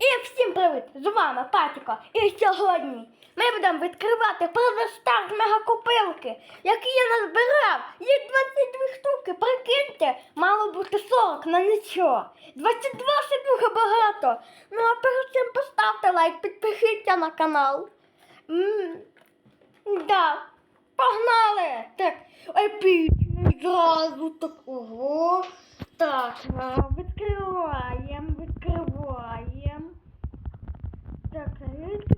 І всім привіт! З вами Патіко. І сьогодні ми будемо відкривати предостав мегакопилки, які я назбирав. Їх 22 штуки, прикиньте, мало бути 40, на нічого. 22 це дуже багато. Ну а перед цим поставте лайк, підпишіться на канал. м да, погнали! Так, епічний зразу так. Ого. Так, відкриваємо, відкриваємо.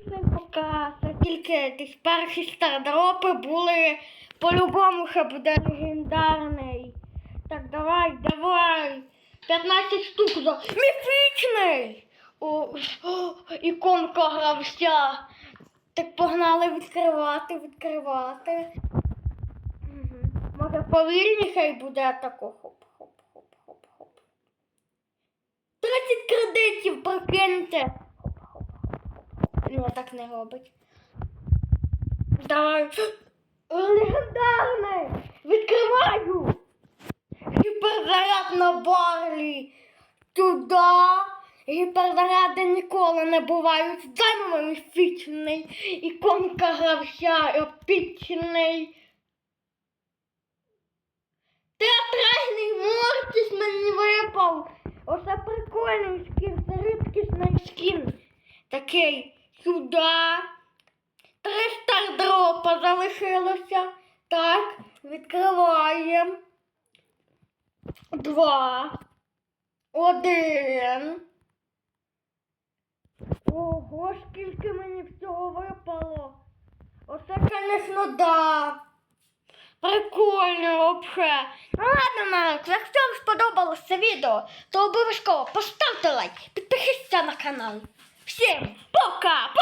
Це показує. Тільки десь перші стардропи були. По-любому ще буде легендарний. Так, давай, давай. 15 штук за міфічний. О, о, іконка гравця. Так погнали відкривати, відкривати. Мгм. Може повільніше й буде тако хоп, хоп, хоп, хоп, хоп. 30 кредитів, прикиньте. Ні, так не робить. Давай. Легендарний! Відкриваю! Гіперзаряд на барлі. Туди. Гіперзаряди ніколи не бувають. Займемо міфічний. Іконка гравця, епічний. Театральний Мортіс мені випав. Оце прикольний скін, це рідкісний скін. Такий сюди. Три стардропа залишилося. Так, відкриваємо. Два. Один. Ого, скільки мені всього випало. Оце, звісно, да. Прикольно вообще. Ну ладно, Марк, якщо вам сподобалось це відео, то обов'язково поставте лайк, підпишіться на канал. Boca!